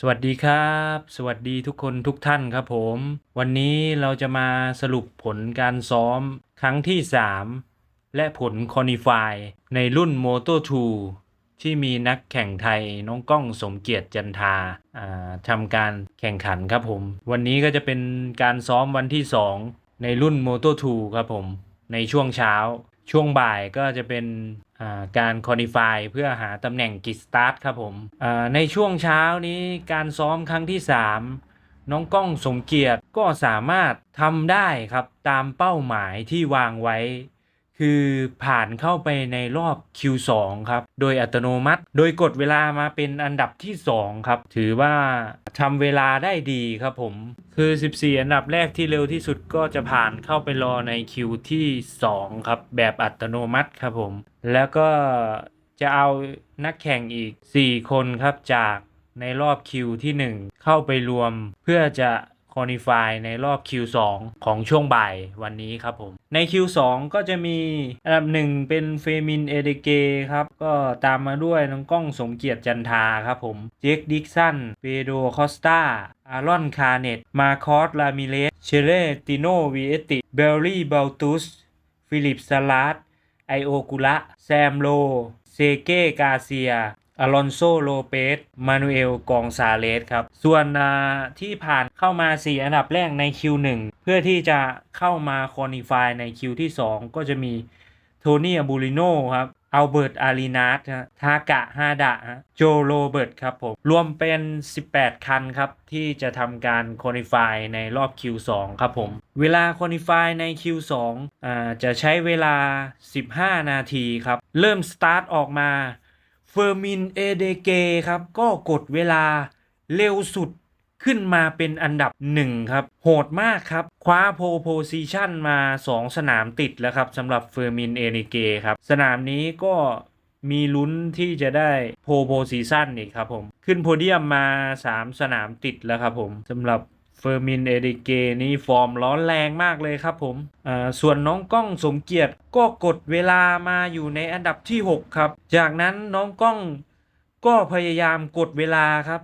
สวัสดีครับ สวัสดีทุกคนทุกท่านครับผม วันนี้เราจะมาสรุปผลการซ้อมครั้งที่ 3 และผลคอนิฟายในรุ่น Moto 2 ที่มีนักแข่งไทยน้องก้องสมเกียรติจันทาทำการแข่งขันครับผม วันนี้ก็จะเป็นการซ้อมวันที่ 2 ในรุ่น Moto 2 ครับผม ในช่วงเช้า ช่วงบ่ายก็จะเป็นการคอนิฟายเพื่อหาตำแหน่งกิจสตาร์ทครับผมในช่วงเช้านี้การซ้อมครั้งที่ 3 น้องก้องสมเกียรติก็สามารถทำได้ครับตามเป้าหมายที่วางไว้ คือผ่านเข้าไปในรอบ Q2 ครับ โดยอัตโนมัติ โดยกดเวลามาเป็นอันดับที่ 2 ครับ ถือว่าทำเวลาได้ดีครับผม คือ 14 อันดับแรกที่เร็วที่สุดก็จะผ่านเข้าไปรอในคิวที่ 2 ครับ แบบอัตโนมัติครับผม แล้วก็จะเอานักแข่งอีก 4 คนครับจากในรอบคิวที่ 1 เข้าไปรวมเพื่อจะ อนิฟายในรอบ Q2 ของช่วงบ่ายวันนี้ครับผม ใน Q2 ก็จะมีอันดับ1เป็นเฟมินเอเดเกครับ ก็ตามมาด้วยน้องก้องสมเกียรติจันทาครับผมเจคดิกสันเปโดคอสตาอารอนคาเนตมาคอสลามิเลสเชเลติโนวีเอติเบลลี่เบลตุสฟิลิปซาลาดไอโอกุระแซมโลเซเก้กาเซีย อลอนโซโลเปสมานูเอลกองซาเลสครับ ส่วนที่ผ่านเข้ามา 4 อันดับแรกใน Q1 เพื่อที่จะเข้ามาคอนิฟายใน Q ที่ 2 ก็จะมีโทนี่อาบูริโนครับอัลเบิร์ต อารีนาสฮะทากะ ฮาดะฮะโจโรเบิร์ต ครับผม รวมเป็น 18 คันครับ ที่จะทำการคอนิฟายในรอบ Q2 ครับผม เวลาคอนิฟายใน Q2 อ่าจะใช้เวลา 15 นาทีครับ เริ่มสตาร์ทออกมา เฟอร์มินเอเดเกครับก็กดเวลาเร็วสุดขึ้นมาเป็นอันดับหนึ่งครับ โหดมากครับ คว้าโพโพซิชันมา 2 สนามติดแล้วครับสำหรับเฟอร์มินเอเดเกครับ สนามนี้ก็มีลุ้นที่จะได้โพโพซิชันอีกครับผม ขึ้นโพเดียมมา 3 สนามติดแล้วครับผมสำหรับ เฟอร์มินเอเดเกนี่ฟอร์มร้อนแรงมากเลยครับผมส่วนน้องก้องสมเกียรติก็กดเวลามาอยู่ในอันดับที่ 6 ครับ จากนั้นน้องก้องก็พยายามกดเวลาครับ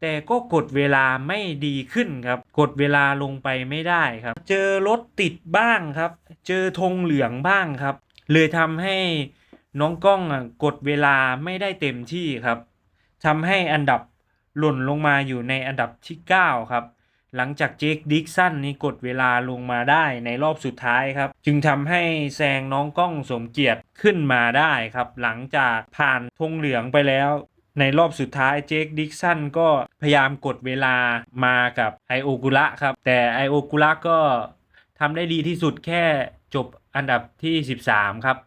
แต่ก็กดเวลาไม่ดีขึ้นครับ กดเวลาลงไปไม่ได้ครับ เจอรถติดบ้างครับ เจอธงเหลืองบ้างครับ เลยทำให้น้องกล้องกดเวลาไม่ได้เต็มที่ครับทำให้อันดับหล่นลงมาอยู่ในอันดับที่ 9 ครับ หลังจากเจคดิกสันนี่กดเวลาลงมาได้ในรอบสุดท้ายครับ จึงทำให้แซงน้องกล้องสมเกียรติขึ้นมาได้ครับ หลังจากผ่านธงเหลืองไปแล้ว ในรอบสุดท้ายเจคดิกสันก็พยายามกดเวลามากับไอโอกุระครับ แต่ไอโอกุระก็ทำได้ดีที่สุดแค่จบอันดับที่ 13 ครับ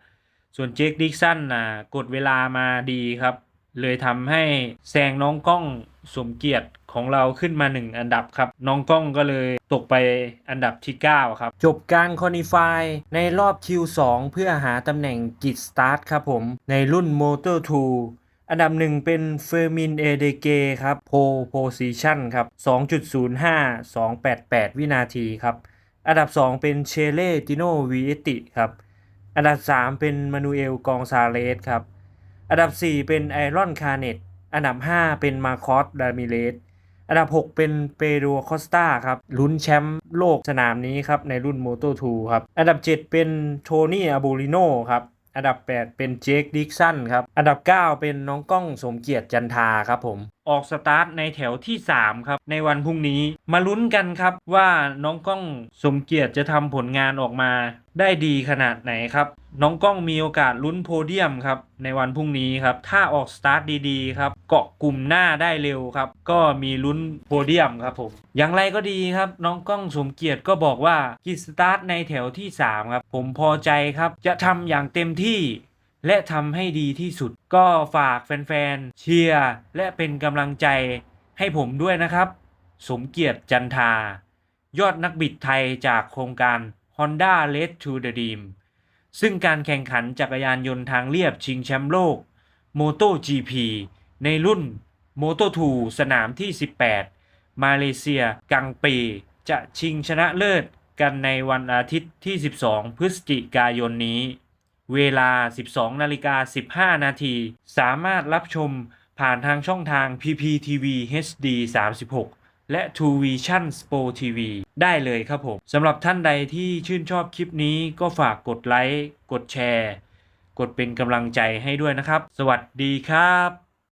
ส่วนเจคดิกสันนะกดเวลามาดีครับ เลยทำให้แซงน้องกล้องสมเกียรติ ของเราขึ้นมา 1 อันดับครับ น้องกล้องก็เลยตกไปอันดับที่ 9 ครับ จบการคอนิฟายในรอบ Q2 เพื่อหาตำแหน่งกิจสตาร์ทครับผม ในรุ่น Motor 2 อันดับหนึ่งเป็นเฟอร์มินเอเดเกครับโพโพซิชันครับ 2.05 288 วินาทีครับ อันดับ 2 เป็นเชเลติโนวีเอติครับ อันดับ 3 เป็นมานูเอลกองซาเลสครับ อันดับ 4 เป็นไอรอนคาร์เนตอันดับ 5 เป็นมาคอสดามิเลส อันดับ 6 เป็นเปโดรคอสตาครับลุ้นแชมป์โลกสนามนี้ครับในรุ่นโมโตทูครับอันดับ 7 เป็นโทนี่อาบูริโนครับอันดับ 8 เป็นเจคดิกสันครับอันดับ 9 เป็นน้องก้องสมเกียรติจันทาครับผม ออกสตาร์ทในแถวที่ 3 ครับ ในวันพรุ่งนี้มาลุ้นกันครับว่าน้องก้องสมเกียรติจะทำผลงานออกมาได้ดีขนาดไหนครับ น้องก้องมีโอกาสลุ้นโพเดียมครับ ในวันพรุ่งนี้ครับ ถ้าออกสตาร์ทดีๆครับเกาะกลุ่มหน้าได้เร็วครับ ก็มีลุ้นโพเดียมครับผมอย่างไรก็ดีครับ น้องก้องสมเกียรติก็บอกว่ากิสตาร์ทในแถวที่ 3 ครับ ผมพอใจครับ จะทำอย่างเต็มที่ และทำให้ดีที่สุด ก็ฝากแฟนๆ เชียร์และเป็นกำลังใจให้ผมด้วยนะครับ สมเกียรติจันทา ยอดนักบิดไทยจากโครงการ Honda r e d to the Dream ซึ่งการแข่งขันจักรยานยนต์ทางเรียบชิงแชมป์โลก MotoGP ในรุ่น Moto2 สนามที่ 18 มาเลเซียกังปี จะชิงชนะเลิศกันในวันอาทิตย์ที่ 12 พฤศจิกายนนี้ เวลา 12 นาฬิกา 15 นาที สามารถรับชมผ่านทางช่องทาง PPTV HD 36 และ True Vision Pro TV ได้เลยครับผมสำหรับท่านใดที่ชื่นชอบคลิปนี้ก็ฝากกดไลค์ กดแชร์ กดเป็นกำลังใจให้ด้วยนะครับ สวัสดีครับ